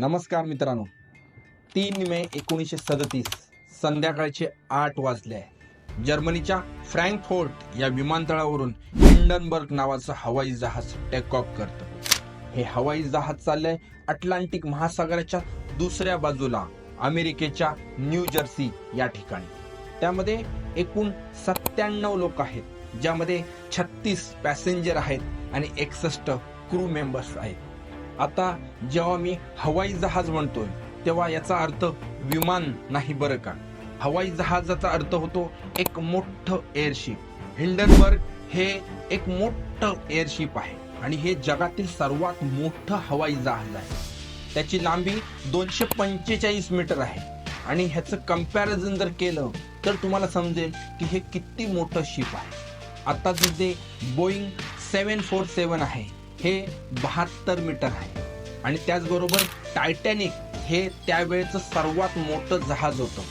नमस्कार मित्रांनो. तीन मे एकोणीसशे सदतीस संध्याकाळचे आठ वाजले आहे. जर्मनीच्या फ्रँकफोर्ट या विमानतळावरून हिंडनबर्ग नावाचं हवाई जहाज टेक ऑफ करतं. हे हवाई जहाज चाललंय अटलांटिक महासागराच्या दुसऱ्या बाजूला अमेरिकेच्या न्यू जर्सी या ठिकाणी. त्यामध्ये एकूण सत्त्याण्णव लोक आहेत ज्यामध्ये छत्तीस पॅसेंजर आहेत आणि एकसष्ट क्रू मेंबर्स आहेत. आता जेव्हा मी हवाई जहाज म्हणतोय तेव्हा याचा अर्थ विमान नाही बरं का? हवाई जहाजाचा अर्थ होतो एक मोठं एअरशिप हिंडनबर्ग हे एक मोठं एअरशिप आहे आणि हे जगातील सर्वात मोठं हवाई जहाज आहे. त्याची लांबी दोनशे पंचेचाळीस मीटर आहे. आणि ह्याचं कंपॅरिझन जर केलं तर तुम्हाला समजेल की हे किती मोठं शिप आहे. आता जे बोईंग सेवन फोर सेवन आहे. हे बहात्तर मीटर आहे. आणि त्याचबरोबर टायटॅनिक हे त्यावेळेचं सर्वात मोठं जहाज होतं.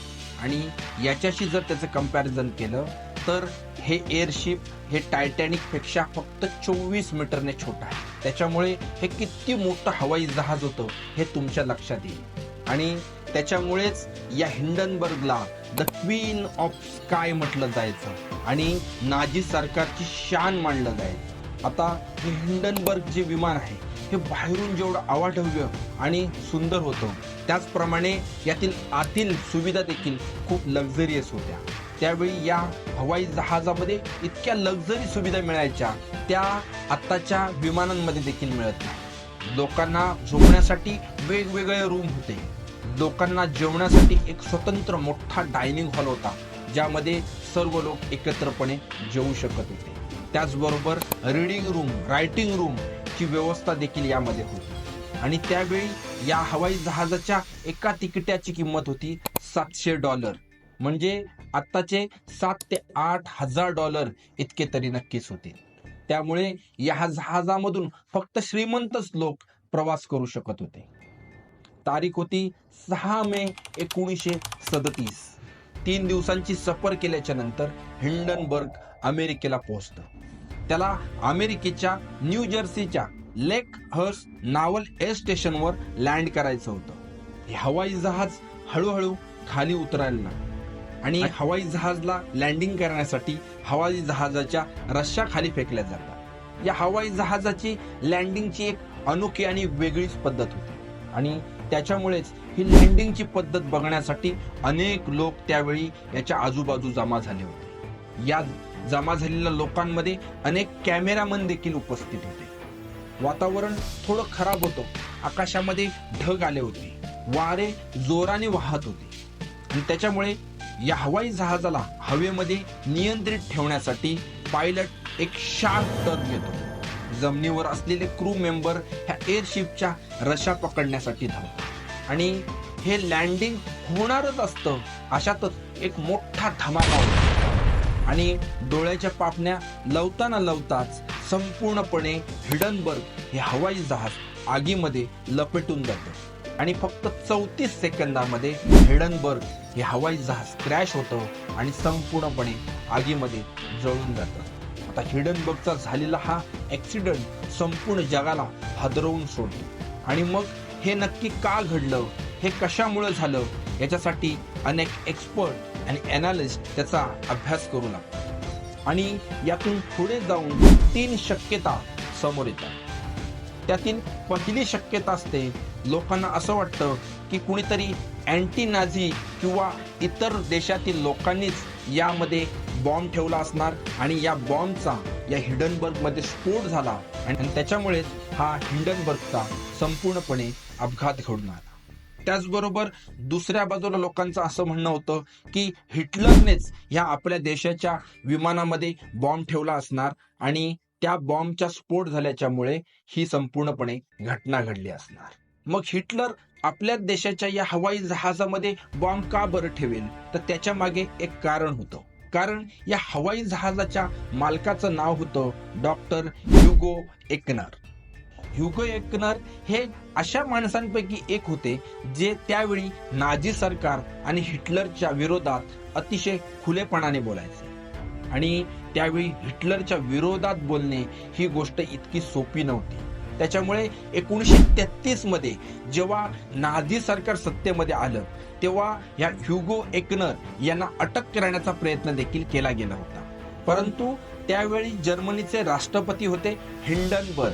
आणि याच्याशी जर त्याचं कंपॅरिझन केलं तर हे एअरशिप हे टायटॅनिकपेक्षा फक्त चोवीस मीटरने छोटं आहे. त्याच्यामुळे हे किती मोठं हवाई जहाज होतं हे तुमच्या लक्षात येईल. आणि त्याच्यामुळेच या हिंडनबर्गला द क्वीन ऑफ स्काय म्हटलं जायचं. आणि नाझी सरकारची शान मांडलं जायचं. आता हे हिंडनबर्ग जे विमान आहे हे बाहेरून जेवढं आवाढव्य आणि सुंदर होतं त्याचप्रमाणे यातील आतील सुविधा देखील खूप लक्झरियस होत्या. त्यावेळी या हवाई जहाजामध्ये इतक्या लक्झरी सुविधा मिळायच्या त्या आत्ताच्या विमानांमध्ये देखील मिळत नाही. लोकांना झोपण्यासाठी वेगवेगळे रूम होते. लोकांना जेवण्यासाठी एक स्वतंत्र मोठा डायनिंग हॉल होता ज्यामध्ये सर्व लोक एकत्रपणे जेवू शकत होते. त्याचबरोबर रीडिंग रूम रायटिंग रूम ची व्यवस्था देखील यामध्ये होती. आणि त्यावेळी या हवाई जहाजाच्या एका तिकिटाची किंमत होती सातशे डॉलर. म्हणजे आत्ताचे सात ते आठ हजार डॉलर इतके तरी नक्कीच होते. त्यामुळे या जहाजामधून फक्त श्रीमंतच लोक प्रवास करू शकत होते. तारीख होती सहा मे एकोणीसशे सदतीस. तीन दिवसांची सफर केल्याच्यानंतर हिंडनबर्ग अमेरिकेला पोहोचतं. त्याला अमेरिकेच्या न्यू जर्सीच्या लेक हर्स नावल एअर स्टेशनवर लँड करायचं होतं. हे हवाई जहाज हळूहळू खाली उतरायला लागलं. आणि हवाई जहाजला लँडिंग करण्यासाठी हवाई जहाजाच्या रश्या खाली फेकल्या जातात. या हवाई जहाजाची लँडिंगची एक अनोखी आणि वेगळीच पद्धत होती. आणि त्याच्यामुळेच ही लँडिंगची पद्धत बघण्यासाठी अनेक लोक त्यावेळी याच्या आजूबाजू जमा झाले होते. या जमा झालेल्या लोकांमध्ये अनेक कॅमेरामन देखील उपस्थित होते. वातावरण थोडं खराब होतं. आकाशामध्ये ढग आले होते. वारे जोराने वाहत होते. आणि त्याच्यामुळे या हवाई जहाजाला हवेमध्ये नियंत्रित ठेवण्यासाठी पायलट एक शार्प टर्न घेतो जमिनीवर असलेले क्रू मेंबर ह्या एअरशिपच्या रशा पकडण्यासाठी धावतात. आणि हे लँडिंग होणारच असतं अशातच एक मोठा धमाका होता. आणि डोळ्याच्या पापण्या लवताना लवताच संपूर्णपणे हिडनबर्ग हे हवाई जहाज आगीमध्ये लपेटून जातं. आणि फक्त चौतीस सेकंदामध्ये हिडनबर्ग हे हवाई जहाज क्रॅश होतं आणि संपूर्णपणे आगीमध्ये जळून जातं. आता हिडनबर्गचा झालेला हा ॲक्सिडेंट संपूर्ण जगाला हादरवून सोडतो. आणि मग हे नक्की का घडलं? हे कशामुळे झालं? याच्यासाठी अनेक एक्सपर्ट आणि अनालिस्ट त्याचा अभ्यास करू लागतात आणि यातून पुढे जाऊन तीन शक्यता समोर येतात. त्यातील पहिली शक्यता असते लोकांना असं वाटतं की कुणीतरी अँटी नाझी किंवा इतर देशातील लोकांनीच यामध्ये बॉम्ब ठेवला असणार आणि या बॉम्बचा या हिडनबर्गमध्ये स्फोट झाला आणि त्याच्यामुळेच हा हिंडनबर्गचा संपूर्णपणे अपघात घडणार. त्याचबरोबर दुसऱ्या बाजूला लोकांचं असं म्हणणं होतं की हिटलरनेच ह्या आपल्या देशाच्या विमानामध्ये बॉम्ब ठेवला असणार आणि त्या बॉम्बचा स्फोट झाल्याच्यामुळे ही संपूर्णपणे घटना घडली असणार. मग हिटलर आपल्या देशाच्या या हवाई जहाजामध्ये बॉम्ब का बरं ठेवेल? तर त्याच्यामागे एक कारण होतं. कारण या हवाई जहाजाच्या मालकाचं नाव होतं डॉक्टर युगो एकनर. ह्युगो एकनर हे अशा माणसांपैकी एक होते जे त्यावेळी नाझी सरकार आणि हिटलरच्या विरोधात अतिशय खुलेपणाने बोलायचे. आणि त्यावेळी हिटलरच्या विरोधात बोलणे ही गोष्ट इतकी सोपी नव्हती. त्याच्यामुळे एकोणीसशे तेहतीसमध्ये जेव्हा नाझी सरकार सत्तेमध्ये आलं तेव्हा ह्या ह्युगो एकनर यांना अटक करण्याचा प्रयत्न देखील केला गेला होता. परंतु त्यावेळी जर्मनीचे राष्ट्रपती होते हिंडनबर्ग.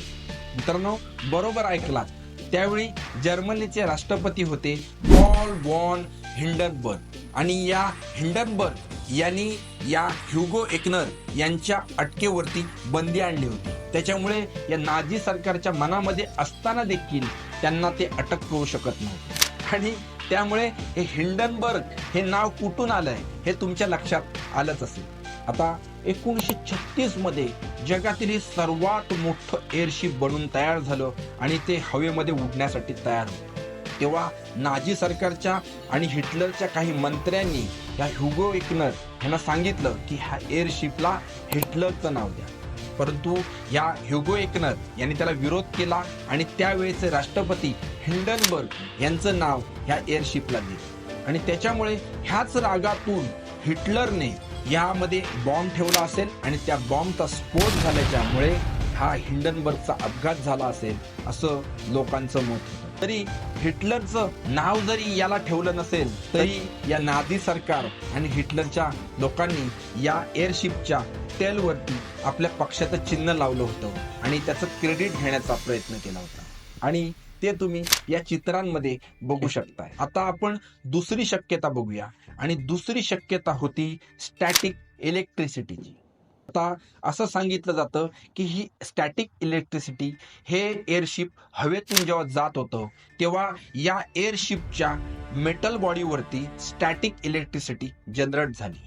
मित्रांनो बरोबर ऐकलात. त्यावेळी जर्मनीचे राष्ट्रपती होते पॉल वॉन हिंडनबर्ग. आणि या हिंडनबर्ग यांनी या ह्युगो एकनर यांच्या अटकेवरती बंदी आणली होती. त्याच्यामुळे या नाझी सरकारच्या मनामध्ये असताना देखील त्यांना ते अटक करू शकत नव्हते. आणि त्यामुळे हे हिंडनबर्ग हे नाव कुठून आलंय हे तुमच्या लक्षात आलंच असेल. आता एकोणीसशे छत्तीसमध्ये जगातील हे सर्वात मोठं एअरशिप बनून तयार झालं आणि ते हवेमध्ये उडण्यासाठी तयार होतं. तेव्हा नाझी सरकारच्या आणि हिटलरच्या काही मंत्र्यांनी या ह्युगो एकनर यांना सांगितलं की ह्या एअरशिपला हिटलरचं नाव द्या. परंतु या ह्युगो एकनर यांनी त्याला विरोध केला आणि त्यावेळेचे राष्ट्रपती हिंडनबर्ग यांचं नाव ह्या एअरशिपला दिलं. आणि त्याच्यामुळे ह्याच रागातून हिटलरने यामध्ये बॉम्ब ठेवला असेल आणि त्या बॉम्बचा स्फोट झाल्याच्यामुळे हा हिंडनबर्गचा अपघात झाला असेल असं लोकांचं मत होतं. तरी हिटलरचं नाव जरी याला ठेवलं नसेल तरी या नाझी सरकार आणि हिटलरच्या लोकांनी या एअरशिपच्या तेलवरती आपल्या पक्षाचं चिन्ह लावलं होतं आणि त्याचं क्रेडिट घेण्याचा प्रयत्न केला होता. आणि ते तुम्ही या चित्रांमध्ये बघू शकताय. आता आपण दुसरी शक्यता बघूया. आणि दुसरी शक्यता होती स्टॅटिक इलेक्ट्रिसिटीची आता असं सांगितलं जातं की ही स्टॅटिक इलेक्ट्रिसिटी हे एअरशिप हवेतून जेव्हा जात होतं तेव्हा या एअरशिपच्या मेटल बॉडीवरती स्टॅटिक इलेक्ट्रिसिटी जनरेट झाली.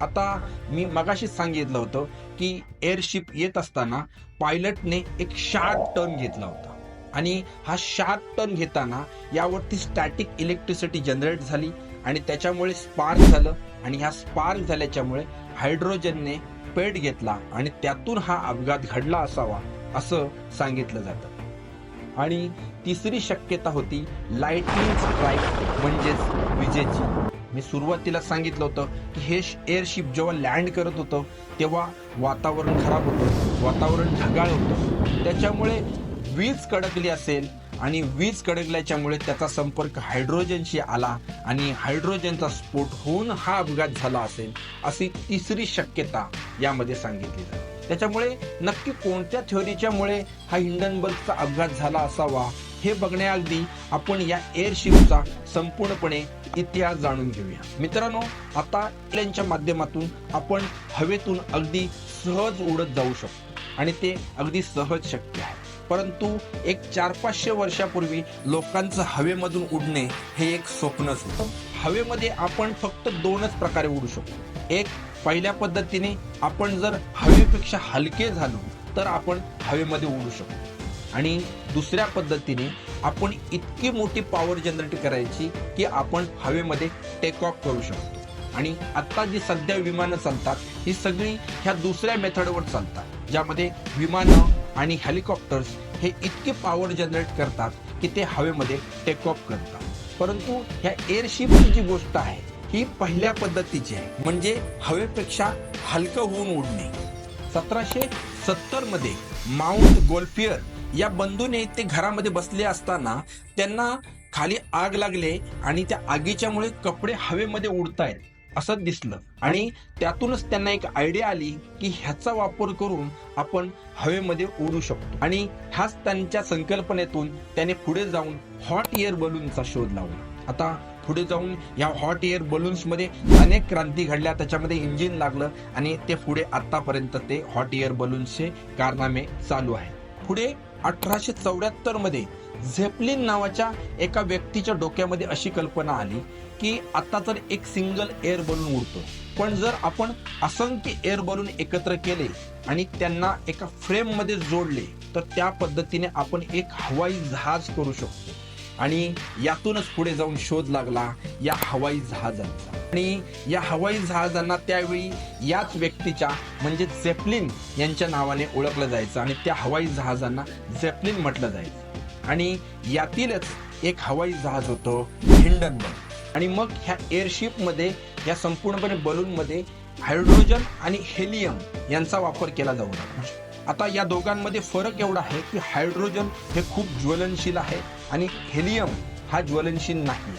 आता मी मगाशी सांगितलं होतं की एअरशिप येत असताना पायलटने एक शार्प टर्न घेतला होता. आणि हा शार्प टर्न घेताना यावरती स्टॅटिक इलेक्ट्रिसिटी जनरेट झाली आणि त्याच्यामुळे स्पार्क झालं आणि ह्या स्पार्क झाल्याच्यामुळे हायड्रोजनने पेट घेतला आणि त्यातून हा अपघात घडला असावा असं सांगितलं जातं. आणि तिसरी शक्यता होती लाईटनिंग स्ट्राईक म्हणजेच विजेची. मी सुरुवातीला सांगितलं होतं की हे एअरशिप जेव्हा लँड करत होतं तेव्हा वातावरण खराब होतं वातावरण ढगाळ होतं. त्याच्यामुळे वीज कडकली असेल आणि वीज कडकल्याच्यामुळे त्याचा संपर्क हायड्रोजनशी आला आणि हायड्रोजनचा स्फोट होऊन हा अपघात झाला असेल अशी तिसरी शक्यता यामध्ये सांगितली जाते. त्याच्यामुळे नक्की कोणत्या थ्योरीच्यामुळे हा हिंडनबर्गचा अपघात झाला असावा हे बघण्याअगदी आपण या एअरशिपचा संपूर्णपणे इतिहास जाणून घेऊया. मित्रांनो आता यांच्या माध्यमातून आपण हवेतून अगदी सहज उडत जाऊ शकतो आणि ते अगदी सहज शक्य आहे. परंतु एक चार पाचशे वर्षापूर्वी लोकांचं हवेमधून उडणे हे एक स्वप्नच होतं हवेमध्ये आपण फक्त दोनच प्रकारे उडू शकतो. एक पहिल्या पद्धतीने आपण जर हवेपेक्षा हलके झालो तर आपण हवेमध्ये उडू शकतो. आणि दुसऱ्या पद्धतीने आपण इतकी मोठी पॉवर जनरेट करायची की आपण हवेमध्ये टेक ऑफ करू शकतो. आणि आता जी सध्या विमानं चालतात ही सगळी ह्या दुसऱ्या मेथडवर चालतात. ज्यामध्ये विमानं आणि हेलिकॉप्टर्स हे इतके पॉवर जनरेट करतात की ते हवेमध्ये टेक ऑफ करतात. परंतु ह्या एअरशिपची जी गोष्ट आहे ही पहिल्या पद्धतीची आहे. म्हणजे हवेपेक्षा हलकं होऊन उडणे. सतराशे सत्तरमध्ये माउंट गोल्फियर या बंधूने ते घरामध्ये बसले असताना त्यांना खाली आग लागले आणि त्या आगीच्यामुळे कपडे हवेमध्ये उडतायत. असं दिसलं. आणि त्यातूनच त्यांना एक आयडिया आली की ह्याचा वापर करून आपण हवेमध्ये उडू शकतो. आणि ह्याच त्यांच्या संकल्पनेतून त्याने पुढे जाऊन हॉट एअर बलूनचा शोध लावला. आता पुढे जाऊन या हॉट एअर बलून्समध्ये अनेक क्रांती घडल्या. त्याच्यामध्ये इंजिन लागलं आणि ते पुढे आतापर्यंत ते हॉट एअर बलून्सचे कारनामे चालू आहे पुढे अठराशे चौऱ्याहत्तरमध्ये झेपलिन नावाच्या एका व्यक्तीच्या डोक्यामध्ये अशी कल्पना आली की आता तर एक सिंगल एअर बलून उडतो. पण जर आपण असंख्य एअर बलून एकत्र केले आणि त्यांना एका फ्रेममध्ये जोडले तर त्या पद्धतीने आपण एक हवाई जहाज करू शकतो. आणि यातूनच पुढे जाऊन शोध लागला या हवाई जहाजांचा. आणि या हवाई जहाजांना त्यावेळी याच व्यक्तीच्या म्हणजे झेपलिन यांच्या नावाने ओळखलं जायचं आणि त्या हवाई जहाजांना झेपलिन म्हटलं जायचं. आणि यातीलच एक हवाई जहाज होतं हिंडनबर्ग. आणि मग ह्या एअरशिपमध्ये या संपूर्णपणे बलूनमध्ये हायड्रोजन आणि हेलियम यांचा वापर केला जाऊ लागला आता या दोघांमध्ये फरक एवढा आहे की हायड्रोजन हे खूप ज्वलनशील आहे. आणि हेलियम हा ज्वलनशील नाही.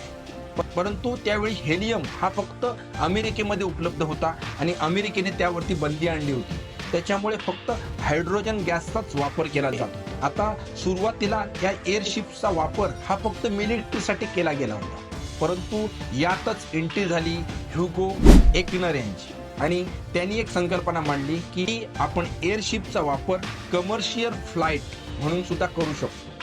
परंतु त्यावेळी हेलियम हा फक्त अमेरिकेमध्ये उपलब्ध होता आणि अमेरिकेने त्यावरती बंदी आणली होती. त्याच्यामुळे फक्त हायड्रोजन गॅसचाच वापर केला जातो. आता सुरुवातीला या एअरशिपचा वापर हा फक्त मिलिटरीसाठी केला गेला होता. परंतु यातच एंट्री झाली ह्युगो एकनर यांची. आणि त्यांनी एक संकल्पना मांडली की आपण एअरशिपचा वापर कमर्शियल फ्लाईट म्हणून सुद्धा करू शकतो.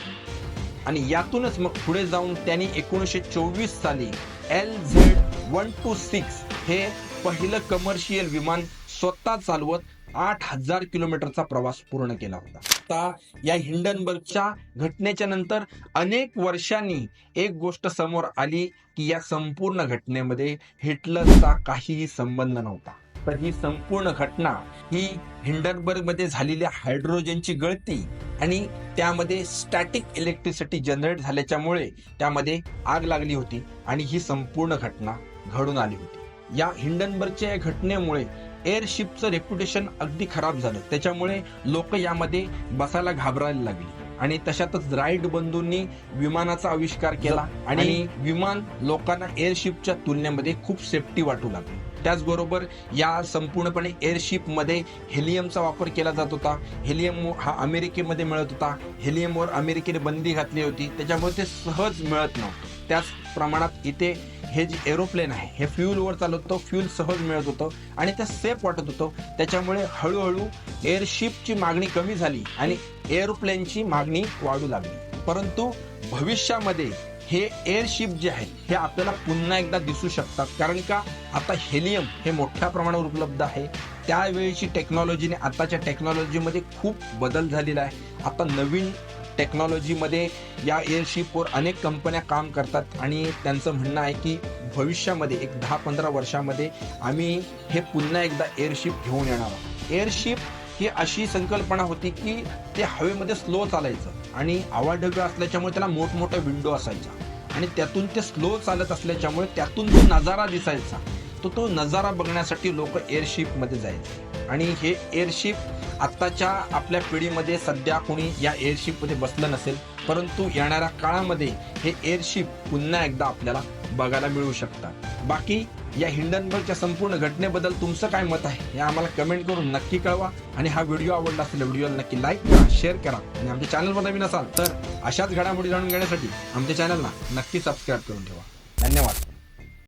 आणि यातूनच मग पुढे जाऊन त्यांनी एकोणीसशे चोवीस साली L Z one two six हे पहिलं कमर्शियल विमान स्वतः चालवत आठ हजार किलोमीटरचा प्रवास पूर्ण केला होता. आता या हिंडनबर्गच्या घटनेच्या नंतर अनेक वर्षांनी एक गोष्ट समोर आली की या संपूर्ण घटनेमध्ये हिटलरचा काहीही संबंध नव्हता. तर ही संपूर्ण घटना ही हिंडनबर्गमध्ये झालेल्या हायड्रोजनची गळती आणि त्यामध्ये स्टॅटिक इलेक्ट्रिसिटी जनरेट झाल्याच्यामुळे त्यामध्ये आग लागली होती आणि ही संपूर्ण घटना घडून आली होती. या हिंडनबर्गच्या या घटनेमुळे एअरशिपचं रेप्युटेशन अगदी खराब झालं. त्याच्यामुळे लोक यामध्ये बसायला घाबरायला लागली. आणि तशातच राईट बंधूंनी विमानाचा आविष्कार केला आणि विमान लोकांना एअरशिपच्या तुलनेमध्ये खूप सेफ्टी वाटू लागली. त्याचबरोबर या संपूर्णपणे एअरशिपमध्ये हेलियमचा वापर केला जात होता. हेलियम हा अमेरिकेमध्ये मिळत होता. हेलियमवर अमेरिकेने बंदी घातली होती. त्याच्यामुळे ते सहज मिळत नव्हतं. त्याच प्रमाणात इथे हे जे एरोप्लेन आहे हे फ्युलवर चालत होतं. फ्युल सहज मिळत होतं आणि ते सेफ वाटत होतं. त्याच्यामुळे हळूहळू एअरशिपची मागणी कमी झाली आणि एअरोप्लेनची मागणी वाढू लागली. परंतु भविष्यामध्ये हे एअरशिप जे आहे हे आपल्याला पुन्हा एकदा दिसू शकतात. कारण का? आता हेलियम हे मोठ्या प्रमाणावर उपलब्ध आहे. त्यावेळीची टेक्नॉलॉजीने आताच्या टेक्नॉलॉजीमध्ये खूप बदल झालेला आहे. आता नवीन टेक्नॉलॉजीमध्ये या एअरशिपवर अनेक कंपन्या काम करतात. आणि त्यांचं म्हणणं आहे की भविष्यामध्ये एक दहा पंधरा वर्षामध्ये आम्ही हे पुन्हा एकदा एअरशिप घेऊन येणार आहोत. एअरशिप ही अशी संकल्पना होती की ते हवेमध्ये स्लो चालायचं. आणि आवाढव्य असल्याच्यामुळे त्याला मोठमोठ्या विंडो असायच्या. आणि त्यातून ते स्लो चालत असल्याच्यामुळे त्यातून जो नजारा दिसायचा तो तो नजारा बघण्यासाठी लोक एअरशिपमध्ये जायचे. आणि हे एअरशिप आत्ताच्या आपल्या पिढीमध्ये सध्या कोणी या एअरशिपमध्ये बसलं नसेल परंतु येणाऱ्या काळामध्ये हे एअरशिप पुन्हा एकदा आपल्याला बघायला मिळू शकतात. बाकी या हिंडनबर्गच्या संपूर्ण घटनेबद्दल तुमचं काय मत आहे हे आम्हाला कमेंट करून नक्की कळवा. आणि हा व्हिडिओ आवडला असेल व्हिडिओला नक्की लाईक करा शेअर करा. आणि आमच्या चॅनलमध्ये नवीन असाल तर अशाच घडामोडी जाणून घेण्यासाठी आमच्या चॅनलला नक्की सबस्क्राईब करून ठेवा. धन्यवाद.